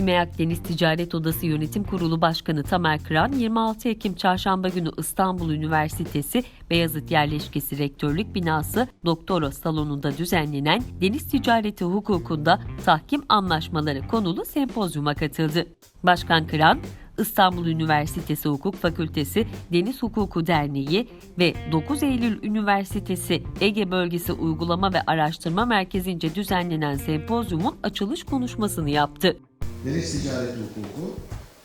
İMEAK Deniz Ticaret Odası Yönetim Kurulu Başkanı Tamer Kıran, 26 Ekim Çarşamba günü İstanbul Üniversitesi Beyazıt Yerleşkesi Rektörlük Binası Doktora Salonu'nda düzenlenen Deniz Ticareti Hukukunda Tahkim Anlaşmaları konulu sempozyuma katıldı. Başkan Kıran, İstanbul Üniversitesi Hukuk Fakültesi Deniz Hukuku Derneği ve 9 Eylül Üniversitesi Ege Bölgesi Uygulama ve Araştırma Merkezi'nce düzenlenen sempozyumun açılış konuşmasını yaptı. Deniz ticareti hukuku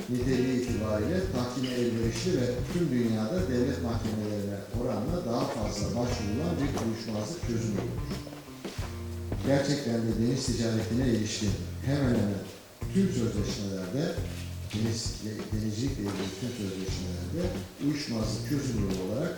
niteliği itibariyle tahkime elverişli ve tüm dünyada devlet mahkemelerine oranla daha fazla başvurulan bir uyuşmazlık çözümüdür. Gerçekten de deniz ticaretine ilişkin hemen hemen tüm sözleşmelerde deniz, denizcilikle ilgili tüm sözleşmelerde uyuşmazlık çözüm yolu olarak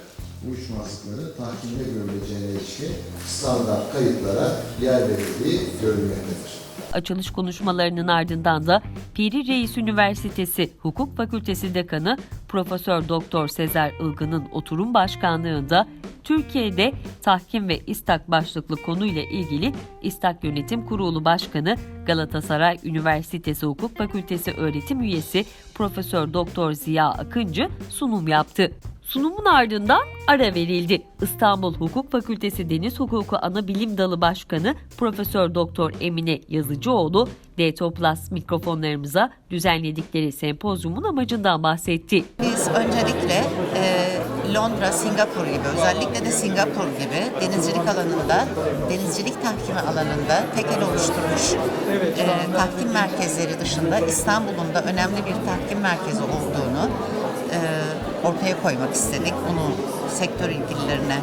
uyuşmazlıkların tahkimde görüleceğine ilişkin standart kayıtlara yer verildiği görülmektedir. Açılış konuşmalarının ardından da Piri Reis Üniversitesi Hukuk Fakültesi Dekanı Profesör Doktor Sezer Ilgın'ın oturum başkanlığında Türkiye'de tahkim ve istak başlıklı konuyla ilgili İstak Yönetim Kurulu Başkanı Galatasaray Üniversitesi Hukuk Fakültesi öğretim üyesi Profesör Doktor Ziya Akıncı sunum yaptı. Sunumun ardından ara verildi. İstanbul Hukuk Fakültesi Deniz Hukuku Ana Bilim Dalı Başkanı Profesör Doktor Emine Yazıcıoğlu, DTO Plus mikrofonlarımıza düzenledikleri sempozyumun amacından bahsetti. Biz öncelikle e, Londra, Singapur gibi özellikle de Singapur gibi denizcilik alanında, denizcilik tahkimi alanında tekel oluşturmuş e, tahkim merkezleri dışında İstanbul'un da önemli bir tahkim merkezi olduğunu e, ortaya koymak istedik. Bunu sektör ilgililerine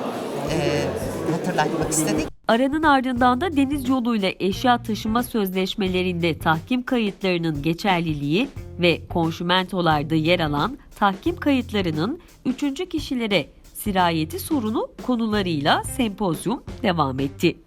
e, hatırlatmak istedik. Aranın ardından da deniz yoluyla eşya taşıma sözleşmelerinde tahkim kayıtlarının geçerliliği ve konşumentolarda yer alan tahkim kayıtlarının üçüncü kişilere sirayeti sorunu konularıyla sempozyum devam etti.